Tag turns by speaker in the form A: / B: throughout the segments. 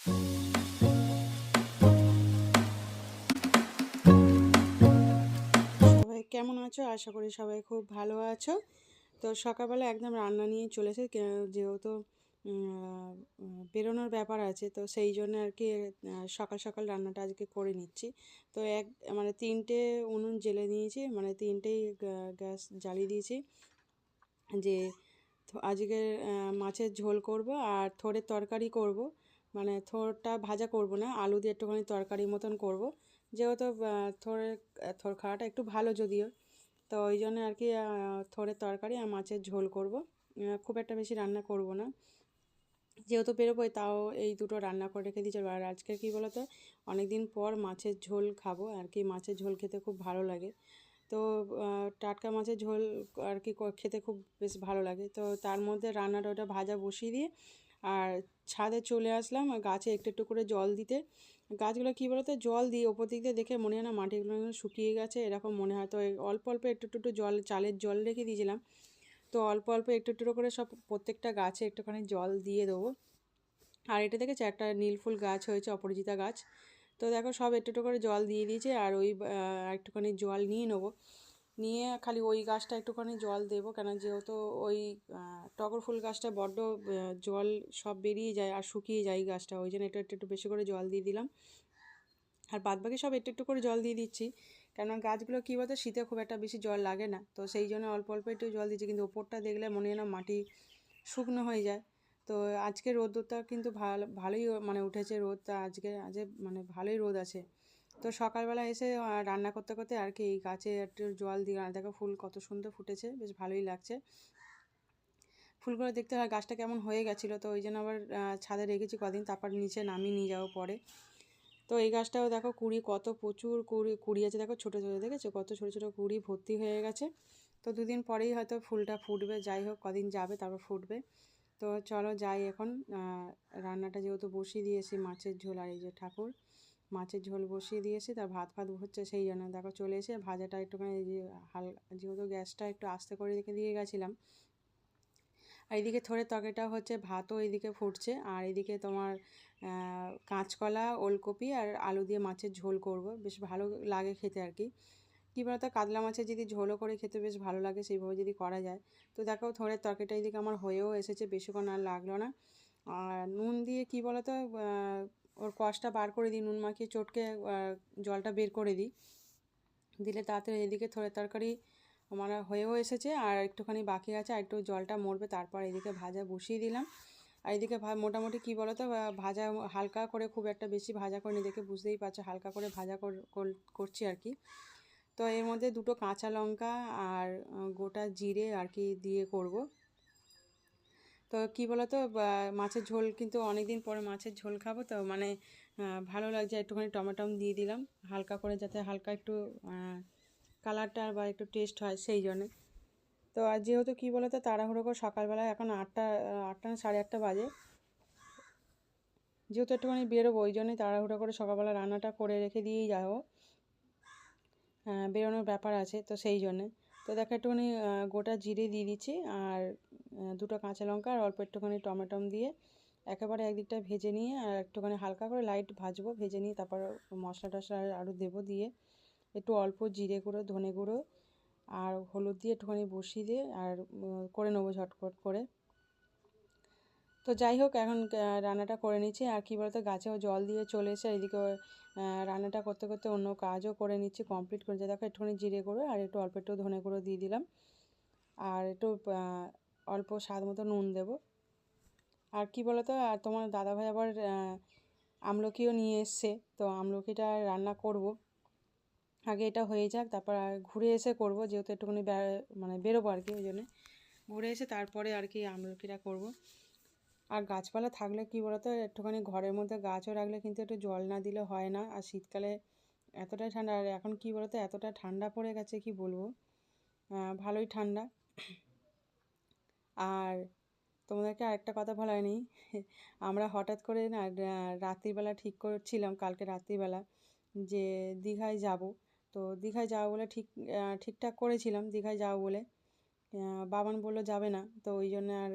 A: সবাই কেমন আছো? আশা করি সবাই খুব ভালো আছো। তো সকালবেলা একদম রান্না নিয়ে চলেছে যেহেতু বেরোনোর ব্যাপার আছে, তো সেই জন্য আর কি সকাল সকাল রান্নাটা আজকে করে নিচ্ছি। তো এক মানে তিনটে উনুন জেলে নিয়েছি মানে তিনটেই গ্যাস জ্বালিয়ে দিয়েছি। যে আজকে মাছের ঝোল করব আর থোড়ের তরকারি করব। মানে থোরটা ভাজা করব না আলু দিয়ে একটুখানি তরকারি মতন করব। যেহেতু আহ, থোর খাওয়াটা একটু ভালো যদিও তো ওই জন্য আর কি থোরের তরকারি আর মাছের ঝোল করব। খুব একটা বেশি রান্না করব না। যেহেতু বেরোবোই তাও এই দুটো রান্না করে রেখে দিয়েছি। আর আজকে কী বলতো অনেক দিন পর মাছের ঝোল খাব আর কি মাছের ঝোল খেতে খুব ভালো লাগে। তো টাটকা মাছের ঝোল আর ক- খেতে খুব বেশ ভালো লাগে। তো তার মধ্যে রান্নাটা ওটা ভাজা বসিয়ে দিয়ে আর ছাদে চলে আসলাম গাছে একটু একটু করে জল দিতে। গাছগুলো কী বলতো? জল দিই ওপর দিক দিয়ে দেখে মনে হয় না মাটিগুলো শুকিয়ে গেছে, এরকম মনে হয়। তো অল্প অল্প একটু একটু জল, চালের জল রেখে দিয়েছিলাম। তো অল্প অল্প একটু একটু করে সব প্রত্যেকটা গাছে একটুখানি জল দিয়ে দেবো। আর এটা দেখেছ? একটা নীলফুল গাছ হয়েছে, অপরাজিতা গাছ। তো দেখো সব একটু একটু করে জল দিয়ে দিয়েছে আর ওই একটুখানি জল নিয়ে নেব। নিয়ে খালি ওই গাছটা একটুখানি জল দেবো কেন যেহেতু ওই টগর ফুল গাছটা বড্ড জল সব বেরিয়ে যায় আর শুকিয়ে যায় গাছটা, ওই জন্য একটু একটু একটু বেশি করে জল দিয়ে দিলাম। আর বাদবাকি সব একটু একটু করে জল দিয়ে দিচ্ছি, কেননা গাছগুলো কী বলতো, শীতে খুব একটা বেশি জল লাগে না, তো সেই জন্য অল্প অল্প একটু জল দিচ্ছি, কিন্তু ওপরটা দেখলে মনে হয় না মাটি শুকনো হয়ে যায়। তো আজকে রোদটা কিন্তু ভালো, ভালোই মানে উঠেছে রোদটা আজকে আজকে মানে ভালোই রোদ আছে। তো সকালবেলা এসে রান্না করতে করতে আর কি এই গাছে একটু জল দিয়ে দেখো ফুল কত সুন্দর ফুটেছে, বেশ ভালোই লাগছে। ফুলগুলো দেখতে হয় গাছটা কেমন হয়ে গেছিল, তো ওই জন্য আবার ছাদে রেখেছি কদিন, তারপর নিচে নামিয়ে নিয়ে যাব পরে। তো এই গাছটাও দেখো কুড়ি কত প্রচুর কুড়ি কুড়ি আছে দেখো ছোটো ছোটো দেখেছ? কত ছোটো ছোটো কুড়ি ভর্তি হয়ে গেছে। তো দুদিন পরেই হয়তো ফুলটা ফুটবে, যাই হোক কদিন যাবে তারপর ফুটবে। তো চলো যাই এখন রান্নাটা যেহেতু বসিয়ে দিয়েছি মাছের ঝোল আর এই যে ঠাকুর। মাছের ঝোল বসিয়ে দিয়েছি, তার ভাত ফাত হচ্ছে সেই জন্য। দেখো চলে এসে ভাজাটা একটুখানি এই যে হাল, যেহেতু গ্যাসটা একটু আস্তে করে রেখে দিয়ে গেছিলাম। আর এদিকে থোড়ের তরকারিটা হচ্ছে ভাতও এদিকে ফুটছে। আর এদিকে তোমার কাঁচকলা, ওলকপি আর আলু দিয়ে মাছের ঝোল করব। বেশ ভালো লাগে খেতে আর কি। কী বলতো, কাতলা মাছের যদি ঝোলও করে খেতে বেশ ভালো লাগে, সেইভাবে যদি করা যায়। তো দেখো থোড়ের তরকারিটা এদিকে আমার হয়েও এসেছে, বেশিক্ষণ আর লাগল না। আর নুন দিয়ে কী বলতো ওর কষটা বার করে দিই, নুন মাখিয়ে চটকে জলটা বের করে দিই। দিলে তাড়াতাড়ি এদিকে থোড়ের তরকারি আমার হয়েও এসেছে আর একটুখানি বাকি আছে, আর একটু জলটা মরবে, তারপর এদিকে ভাজা বসিয়ে দিলাম। আর এদিকে মোটামুটি কী বলো তো ভাজা হালকা করে খুব একটা বেশি ভাজা করে নি দেখে বুঝতেই পারছ, হালকা করে ভাজা কর- কর- করছি আর কি। তো এর মধ্যে দুটো কাঁচা লঙ্কা আর গোটা জিরে আর কি দিয়ে করব। তো কী বলো তো মাছের ঝোল কিন্তু অনেক দিন পরে মাছের ঝোল খাব তো মানে ভালো লাগছে একটুখানি টমেটো দিয়ে দিলাম, হালকা করে যাতে হালকা একটু কালারটা বা একটু টেস্ট হয় সেই জন্যে। তো আর যেহেতু কী বলো তো তাড়াহুড়ো করে সকালবেলা এখন আটটা আটটা সাড়ে আটটা বাজে। যেহেতু একটুখানি বেরোবো, ওই জন্যই তাড়াহুড়ো করে সকালবেলা রান্নাটা করে রেখে দিয়েই যাব। বেরোনোর ব্যাপার আছে তো সেই জন্যে। তো দেখো একটুখানি গোটা জিরে দিয়ে দিচ্ছি আর দুটো কাঁচা লঙ্কা আর অল্প একটুখানি টমেটম দিয়ে একেবারে একদিকটা ভেজে নিয়ে আর একটুখানি হালকা করে লাইট ভাজবো, ভেজে নিয়ে তারপর মশলা টশলা আরও দেবো দিয়ে একটু অল্প জিরে গুঁড়ো, ধনে গুঁড়ো আর হলুদ দিয়ে একটুখানি বসিয়ে দিয়ে আর করে নেব ঝটপট করে। তো যাই হোক, এখন রান্নাটা করে নিচ্ছি। আর কী বলতো, গাছেও জল দিয়ে চলে এসে এদিকে রান্নাটা করতে করতে অন্য কাজও করে নিচ্ছি কমপ্লিট করে দেখো, একটুখানি জিরে গুঁড়ো আর একটু অল্প একটু ধনে গুঁড়ো দিয়ে দিলাম। আর একটু অল্প স্বাদ মতো নুন দেবো। আর কি বলতো, আর তোমার দাদাভাই আবার আমলকিও নিয়ে এসছে। তো আমলকিটা রান্না করব। আগে এটা হয়ে যাক, তারপর ঘুরে এসে করব, যেহেতু একটুখানি মানে বেরোবো আর কি, ওই জন্যে। ঘুরে এসে তারপরে আর কি আমলকিটা করব। আর গাছপালা থাকলে কি বলতো, একটুখানি ঘরের মধ্যে গাছও রাখলে কিন্তু একটু জল না দিলে হয় না। আর শীতকালে এতটাই ঠান্ডা, আর এখন কি বলতো, এতটা ঠান্ডা পড়ে গেছে কি বলব? ভালোই ঠান্ডা। আর তোমাদেরকে আরেকটা কথা বলা হয়নি আমরা হঠাৎ করে না রাত্রিবেলা ঠিক করছিলাম, কালকে রাত্রিবেলা যে দীঘায় যাব। তো দীঘায় যাব বলে ঠিক ঠিকঠাক করেছিলাম, দীঘায় যাব বলে। বাবান বলল যাবে না। তো ওই জন্য আর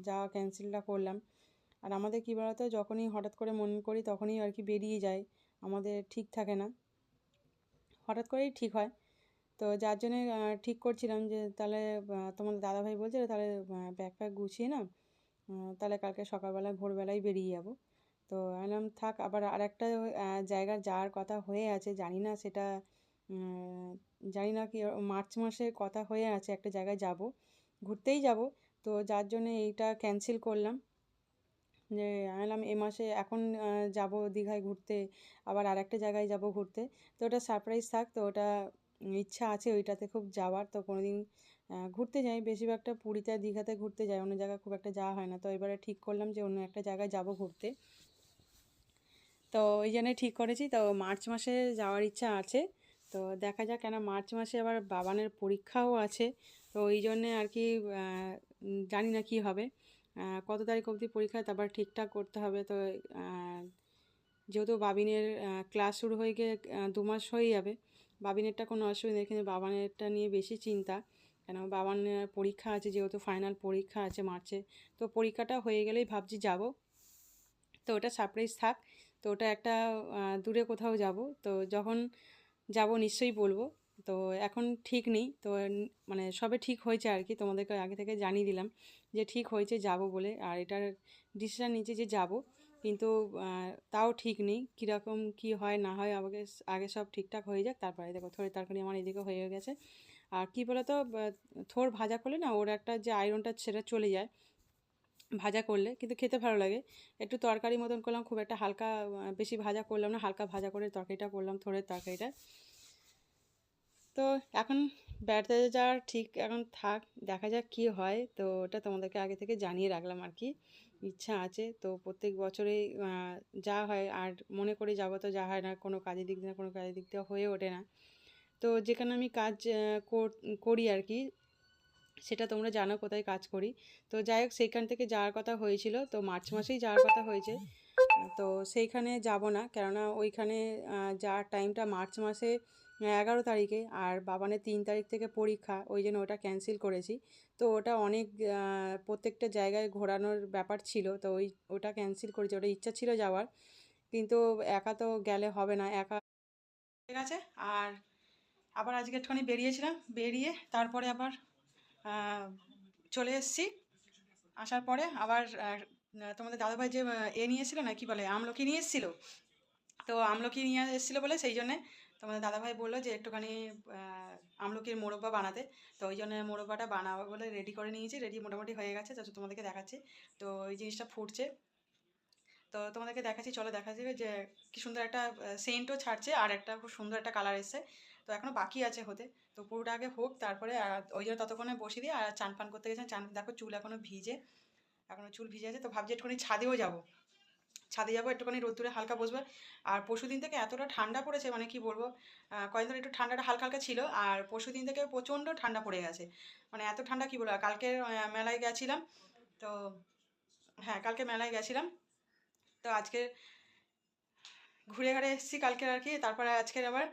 A: যাওয়া ক্যান্সেলটা করলাম। আর আমাদের কী বলতো যখনই হঠাৎ করে মন করি তখনই আর কি বেরিয়ে যায় আমাদের ঠিক থাকে না। হঠাৎ করেই ঠিক হয়। তো যার জন্যে ঠিক করছিলাম যে তাহলে তোমার দাদাভাই বলছে তাহলে ব্যাগ প্যাক গুছিয়ে আহ, তাহলে কালকে সকালবেলা ভোরবেলায় বেরিয়ে যাব। তো আমি থাক আবার আর একটা জায়গায় যাওয়ার কথা হয়ে আছে জানি না সেটা জানি না কি, মার্চ মাসে কথা হয়ে আছে, একটা জায়গায় যাব, ঘুরতেই যাব। তো যার জন্য এইটা ক্যান্সেল করলাম। যে আমি বললাম এ মাসে, এখন যাব দীঘায় ঘুরতে, আবার আর একটা জায়গায় যাব ঘুরতে। তো ওটা সারপ্রাইজ থাক, তো ওটা ইচ্ছা আছে ওইটাতে খুব যাওয়ার। তো কোনো দিন ঘুরতে যাই, বেশিরভাগটা পুরীতে আর দীঘাতে ঘুরতে যাই, অন্য জায়গায় খুব একটা যাওয়া হয় না। তো এবারে ঠিক করলাম যে অন্য একটা জায়গায় যাব ঘুরতে। তো ওই জন্যই ঠিক করেছি। তো মার্চ মাসে যাওয়ার ইচ্ছা আছে। তো দেখা যাক, কেন মার্চ মাসে আবার বাবানের পরীক্ষাও আছে। তো ওই জন্যে আর কি জানি না কি হবে। কত তারিখ অবধি পরীক্ষা, তারপর ঠিকঠাক করতে হবে। তো যেহেতু বাবিনের ক্লাস শুরু হয়ে গিয়ে দু মাস হয়ে যাবে, বাবিনেরটা কোনো অসুবিধা নেই। কিন্তু বাবানেরটা নিয়ে বেশি চিন্তা, কেন বাবানের পরীক্ষা আছে, যেহেতু ফাইনাল পরীক্ষা আছে মার্চে। তো পরীক্ষাটা হয়ে গেলেই ভাবছি যাব। তো ওটা সারপ্রাইজ থাক। তো ওটা একটা দূরে কোথাও যাব। তো যখন যাব নিশ্চয়ই বলব। তো এখন ঠিক নেই। তো মানে সবে ঠিক হয়েছে আর কি। তোমাদেরকে আগে থেকে জানিয়ে দিলাম যে ঠিক হয়েছে যাব বলে। আর এটার ডিসিশান নিচে যে যাব। কিন্তু তাও ঠিক নেই। কীরকম কী হয় না হয় আমাকে আগে সব ঠিকঠাক হয়ে যাক। তারপরে দেখো থোড়ের তরকারি আমার এদিকে হয়ে গেছে। আর কী বলো তো আহ, ভাজা করলে না ওর একটা যে আয়রনটা সেটা চলে যায়। ভাজা করলে, কিন্তু খেতে ভালো লাগে। একটু তরকারি মতন করলাম, খুব একটা হালকা বেশি ভাজা করলাম না, হালকা ভাজা করে তরকারিটা করলাম থোড়ের তরকারিটা। তো এখন বেড়াতে যাওয়ার ঠিক এখন থাক, দেখা যাক কী হয়। তো ওটা তোমাদেরকে আগে থেকে জানিয়ে রাখলাম আর কি। ইচ্ছা আছে, তো প্রত্যেক বছরেই যা হয়, আর মনে করে যাব তো যা হয় না, কোনো কাজের দিক দিয়ে না, কোনো কাজের দিক দিয়ে হয়ে ওঠে না। তো যেখানে আমি কাজ করি আর কি সেটা তোমরা জানো কোথায় কাজ করি। তো যাই হোক, সেইখান থেকে যাওয়ার কথা হয়েছিল। তো মার্চ মাসেই যাওয়ার কথা হয়েছে। তো সেইখানে যাব না, কেননা ওইখানে যাওয়ার টাইমটা মার্চ মাসে এগারো তারিখে। আর বাবানের তিন তারিখ থেকে পরীক্ষা, ওই জন্য ওটা ক্যান্সেল করেছি। তো ওটা অনেক প্রত্যেকটা জায়গায় ঘোরানোর ব্যাপার ছিল। তো ওই, ওটা ক্যান্সেল করেছি, ওটা ইচ্ছা ছিল যাওয়ার। কিন্তু একা তো গেলে হবে না, একা ঠিক আছে আর আবার আজকে একটুখানি বেরিয়েছিলাম, বেরিয়ে তারপরে আবার চলে এসেছি। আসার পরে আবার তোমাদের দাদাভাই যে এ নিয়ে এসেছিল না, কি বলে, আমলকি নিয়ে এসেছিল? তো আমলকি নিয়ে এসেছিল বলে সেই জন্যে তোমাদের দাদাভাই বলল যে একটুখানি আমলকির মোরব্বা বানাতে। তো ওই জন্য মোরব্বাটা বানাবো বলে রেডি করে নিয়েছি রেডি মোটামুটি হয়ে গেছে। তো তোমাদেরকে দেখাচ্ছি। তো এই জিনিসটা ফুটছে। তো তোমাদেরকে দেখাচ্ছি, চলো দেখা যাবে যে কি সুন্দর একটা সেন্টও ছাড়ছে, আর একটা খুব সুন্দর একটা কালার এসছে। তো এখনও বাকি আছে হতে। তো পুরোটা আগে হোক, তারপরে ওই জন্য ততক্ষণে বসিয়ে দিয়ে আর চান পান করতে গেছেন চান দেখো চুল এখনও ভিজে এখনও চুল ভিজে আছে। তো ভাবছি একটুখানি ছাদেও যাব। ছাদে যাব, একটুখানি রোদ্দুরে হালকা বসবে। আর পরশু দিন থেকে এতটা ঠান্ডা পড়েছে মানে কি বলব কয়েকদিন ধরে একটু ঠান্ডাটা হালকা হালকা ছিল। আর পরশু দিন থেকে প্রচণ্ড ঠান্ডা পড়ে গেছে। মানে এত ঠান্ডা কি বলব কালকে মেলায় গেছিলাম। তো হ্যাঁ কালকে মেলায় গেছিলাম। তো আজকে ঘুরে ঘাড়ে এসেছি কালকে আর কি। তারপরে আজকের আবার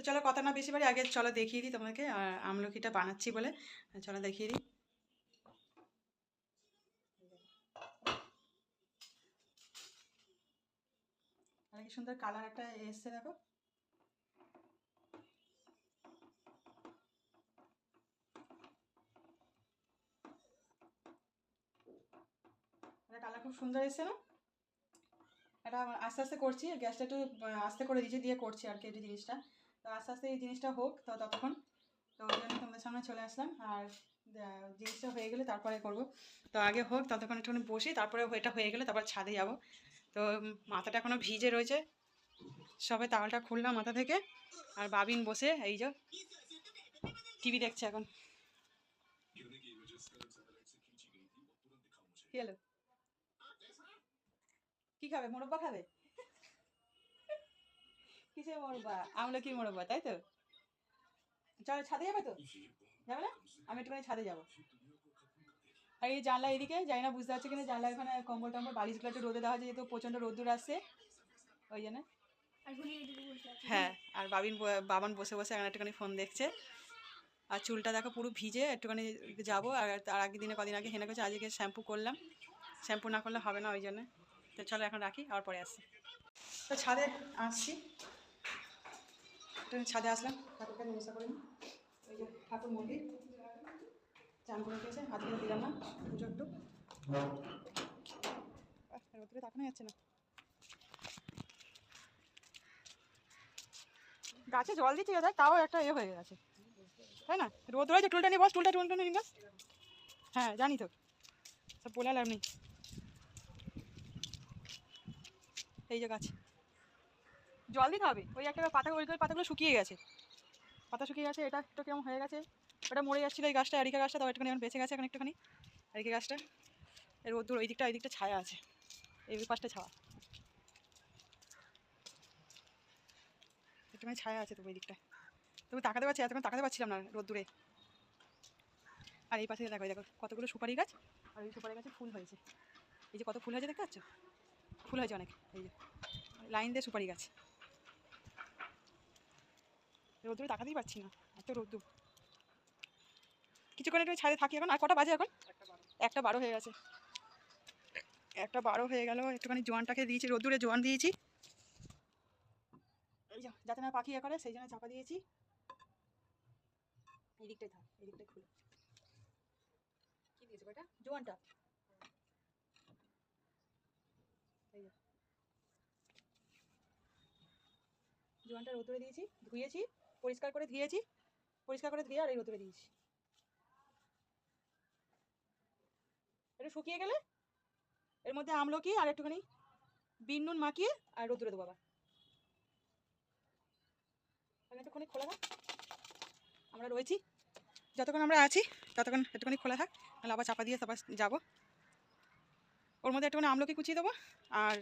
A: তো চলো কথা না বেশি বাড়ি, আগে চলো দেখিয়ে দিই তোমাকে আমলকিটা বানাচ্ছি বলে। চলো দেখিয়ে দিই। আর কি সুন্দর কালার একটা এসছে দেখো? কালার খুব সুন্দর এসছে না? এটা আস্তে আস্তে করছি, গ্যাসটা একটু আস্তে করে দিয়েছি দিয়ে করছি আর কি এই জিনিসটা। তো আস্তে আস্তে এই জিনিসটা হোক, তো ততক্ষণ। তো ওই জন্য তোমাদের সামনে চলে আসলাম। আর জিনিসটা হয়ে গেলে তারপরে করব। তো আগে হোক, ততক্ষণ একটুখানি বসি, তারপরে এটা হয়ে গেলে তারপর ছাদে যাব। তো মাথাটা এখনও ভিজে রয়েছে। সবে তাওয়ালটা খুললাম মাথা থেকে। আর বাবিন বসে, এই যে টিভি দেখছে এখন। কি খাবে? মোরব্বা খাবে? কিসের মোরব্বা আমলকির মোরব্বা তাই তো? চলো ছাদে যাবে তো? যাবে না? আমি একটুখানি ছাদে যাব। আর এই জানলা এদিকে জানি না বুঝতে পারছি কিনা জানলা এখানে কম্বল টম্বল বালিশগুলো একটু রোদে দেওয়া হয়েছে যেহেতু প্রচণ্ড রোদ্দুর আসছে। ওই জন্য। হ্যাঁ আর বাবিন বাবান বসে বসে এখন একটুখানি ফোন দেখছে। আর চুলটা দেখো পুরো ভিজে একটুখানি যাব। আর তার আগের দিনে কদিন আগে হেনে করছে আজকে শ্যাম্পু করলাম। শ্যাম্পু না করলে হবে না ওই জন্য। তো চলো এখন রাখি আর পরে আসছি। তো ছাদে আসছি। একটু ছাদে আসলাম ঠাকুরকে নিমস্তা করে ওই যে ঠাকুর মন্দির চান করে গেছে আজকে দিলাম না পুজো একটু। আহ, রোদ্দুরে তাকানো যাচ্ছে না। গাছে জল দিচ্ছি দেখ তাও একটা এ হয়ে গেছে। তাই না? রোদ রয়েছে টুলটা নিয়ে বস টুলটা টুলটা নিয়ে বস। হ্যাঁ জানি তো। সব বলে লাভ নেই। এই যে গাছ। জল দিতে হবে। ওই একটা পাতা, ওই পাতাগুলো শুকিয়ে গেছে। পাতা শুকিয়ে গেছে, এটা একটু কেমন হয়ে গেছে? ওটা মরে যাচ্ছিল এই গাছটা আরিকা গাছটা, তাও একটুখানি বেঁচে গেছে এখন একটুখানি। আরিকা গাছটা, এর রোদ্দুর ওই দিকটা ওই দিকটা ছায়া আছে। এই পাশটা ছাওয়া একটুখানি ছায়া আছে তো ওই দিকটা। তবু তাকাতে পারছি এতক্ষণ তাকাতে পারছিলাম না রোদ্দুরে। আর এই পাশে দেখো, এই দেখো, কতগুলো সুপারি গাছ, আর ওই সুপারি গাছে ফুল হয়েছে। এই যে কত ফুল হয়েছে দেখতে পাচ্ছ? ফুল হয়েছে অনেক, এই যে। লাইন দিয়ে সুপারি গাছ। রোদ্দুরে তাকাতেই পারছি না, এত রোদ্দুর। কিছুক্ষণ একটু ছাদে থাকি এখন, আর কটা বাজে এখন? একটা বারো হয়ে গেছে। একটা বারো হয়ে গেল, একটুখানি জোয়ানটাকে দিয়েছি, রোদ্দুরে জোয়ান দিয়েছি। এই যাতে না পাখি এ করে, সেই জন্য চাপা দিয়েছি। এই দিকটাই থাক এই দিকটাই খুলে। কি এটা জোয়ানটা। জোয়ানটা রোদরে দিয়েছি, ধুয়েছি। পরিষ্কার করে ধুয়েছি, পরিষ্কার করে ধুয়ে আর এই রোদরে দিয়েছি। এটা শুকিয়ে গেলে এর মধ্যে আমলকি আর একটুখানি বিন নুন মাখিয়ে আর রোদরে দেবো আবার। একটুখানি খোলা থাক, আমরা রয়েছি। যতক্ষণ আমরা আছি, ততক্ষণ একটুখানি খোলা থাক তাহলে আবার চাপা দিয়ে তারপর যাব। ওর মধ্যে একটুখানি আমলকি কুচিয়ে দেবো আর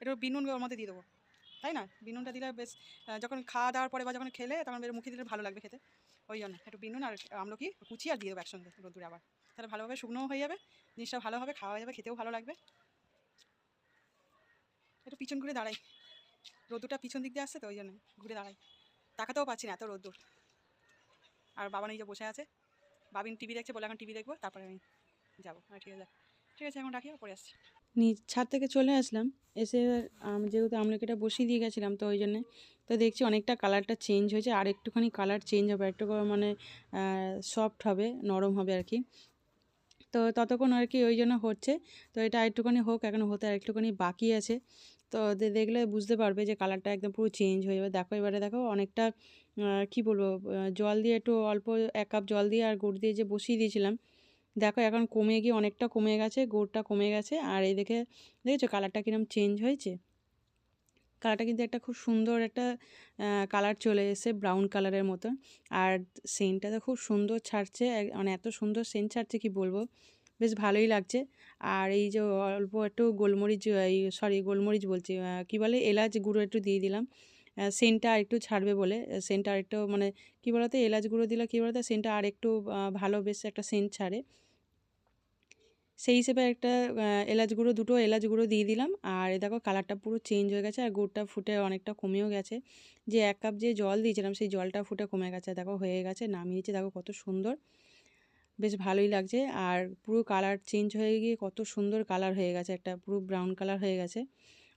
A: একটু বিন নুন ওর মধ্যে দিয়ে দেবো। তাই না? বিনুনটা দিলে বেশ যখন খাওয়া দাওয়ার পরে বা যখন খেলে, তখন বেশ মুখে দিলে ভালো লাগবে খেতে। ওই জন্য, একটু বিনুন আর আমলকি কুচি আর দিয়ে দেবো একসঙ্গে রোদ্দুরে আবার। তাহলে ভালোভাবে শুকনোও হয়ে যাবে, জিনিসটা ভালো হবে, খাওয়া যাবে, খেতেও ভালো লাগবে। একটু পিছন ঘুরে দাঁড়াই। রোদ্দুরটা পিছন দিক দিয়ে আসছে তো, ওই জন্য ঘুরে দাঁড়াই। তাকাতেও পাচ্ছি না এত রোদ্দুর। আর বাবা যে বসে আছে। বাবিন টিভি দেখছে বলে এখন টিভি দেখব, তারপরে আমি যাব। ঠিক আছে ঠিক আছে, এখন রাখি, পরে আসছি। নিজ ছাদ থেকে চলে আসলাম। এসে আম, যেহেতু আমলকিটা বসিয়ে দিয়ে গেছিলাম তো ওই জন্যে তো দেখছি অনেকটা কালারটা চেঞ্জ হয়েছে। আর একটুখানি কালার চেঞ্জ হবে একটু মানে সফট হবে নরম হবে আর কি। তো ততক্ষণ আর কি ওই জন্য হচ্ছে। তো এটা একটুখানি হোক এখন হতে আর একটুখানি বাকি আছে। তো দেখলে বুঝতে পারবে যে কালারটা একদম পুরো চেঞ্জ হয়ে যাবে। দেখো এবারে দেখো অনেকটা কি বলব জল দিয়ে একটু অল্প এক কাপ জল দিয়ে আর গুড় দিয়ে যে বসিয়ে দিয়েছিলাম দেখো এখন কমে গিয়ে অনেকটা কমে গেছে, গুড়টা কমে গেছে, আর এই দেখে, দেখেছ কালারটা কিরম চেঞ্জ হয়েছে? কালারটা কিন্তু একটা খুব সুন্দর একটা কালার চলে এসেছে ব্রাউন কালারের মতো, আর সেন্টটা তো খুব সুন্দর ছাড়ছে মানে এত সুন্দর সেন্ট ছাড়ছে কি বলব? বেশ ভালোই লাগছে, আর এই যে অল্প একটু গোলমরিচ সরি গোলমরিচ বলছি কি বলে এলাচ গুঁড়ো একটু দিয়ে দিলাম সেন্টটা আর একটু ছাড়বে বলে। সেন্টটা আর একটু মানে কি বলতো, এলাচ গুঁড়ো দিলে কি বলতো, সেন্টটা আর একটু ভালো বেশ একটা সেন্ট ছাড়ে। সেই হিসেবে একটা এলাচ গুঁড়ো, দুটো এলাচ গুঁড়ো দিয়ে দিলাম। আর দেখো কালারটা পুরো চেঞ্জ হয়ে গেছে আর গুড়টা ফুটে অনেকটা কমেও গেছে। যে এক কাপ যে জল দিয়েছিলাম, সেই জলটা ফুটে কমে গেছে দেখো হয়ে গেছে, নামিয়েছে, দেখো কত সুন্দর। বেশ ভালোই লাগছে আর পুরো কালার চেঞ্জ হয়ে গিয়ে কত সুন্দর কালার হয়ে গেছে, একটা পুরো ব্রাউন কালার হয়ে গেছে।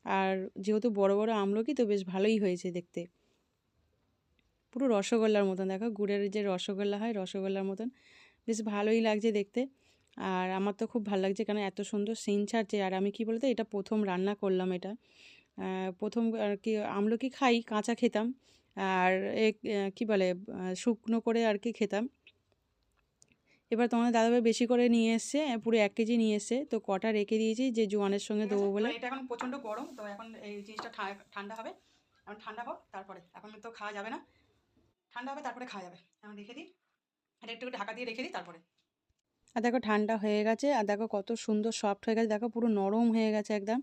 A: আর যেহেতু বড় বড় আমলকি, তো বেশ ভালোই হয়েছে দেখতে। পুরো রসগোল্লার মতন, দেখো, গুড়ের যে রসগোল্লা হয়, রসগোল্লার মতন, বেশ ভালোই লাগছে দেখতে। আর আমার তো খুব ভালো লাগছে কারণ এত সুন্দর সিন ছাড়ছে। আর আমি কি বলতো, এটা প্রথম রান্না করলাম এটা। প্রথম আর কি আমলকি খাই, কাঁচা খেতাম। আর এ কি বলে শুকনো করে আর কি খেতাম। এবার তোমাদের দাদাভাই বেশি করে নিয়ে এসছে পুরো এক কেজি নিয়ে এসছে। তো কটা রেখে দিয়েছি যে জোয়ানের সঙ্গে দেবো বলে। এটা এখন প্রচণ্ড গরম তো এখন এই জিনিসটা ঠান্ডা হবে। এখন ঠান্ডা হোক তারপরে। এখন তো খাওয়া যাবে না। ঠান্ডা হবে তারপরে খাওয়া যাবে। এখন রেখে দিই। এটা একটু ঢাকা দিয়ে রেখে দিই তারপরে। আর দেখো ঠান্ডা হয়ে গেছে আর দেখো কত সুন্দর সফট হয়ে গেছে। দেখো পুরো নরম হয়ে গেছে একদম।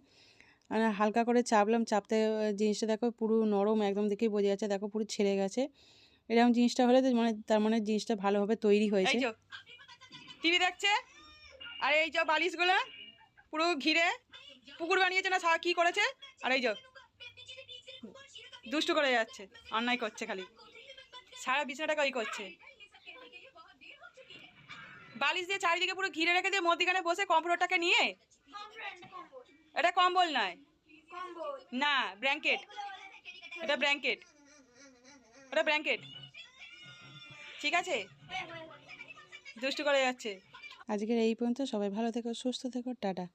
A: আর হালকা করে চাপলাম চাপতে জিনিসটা দেখো পুরো নরম একদম দেখেই বোঝা যাচ্ছে। দেখো পুরো ছেড়ে গেছে। এরকম জিনিসটা হলে তো মানে তার মানে জিনিসটা ভালোভাবে তৈরি হয়েছে। টিভি দেখছে? আর এই যে বালিশগুলো পুরো ঘিরে। পুকুর বানিয়েছে না সা- কি করেছে? আর এই যে দুষ্টু করে যাচ্ছে অন্যায় করছে খালি। সারা বিছানাটাকে ওই করছে।
B: বালিশ দিয়ে চারিদিকে পুরো ঘিরে রেখে দিয়ে মধ্যিখানে বসে কম্পিউটারটাকে নিয়ে? এটা কম্বল নয়। না ব্ল্যাঙ্কেট এটা ব্ল্যাঙ্কেট ওটা ব্ল্যাঙ্কেট ঠিক আছে? দুষ্টু করে যাচ্ছে।
A: আজকের এই পর্যন্ত সবাই ভালো থেকো সুস্থ থেকো টাটা।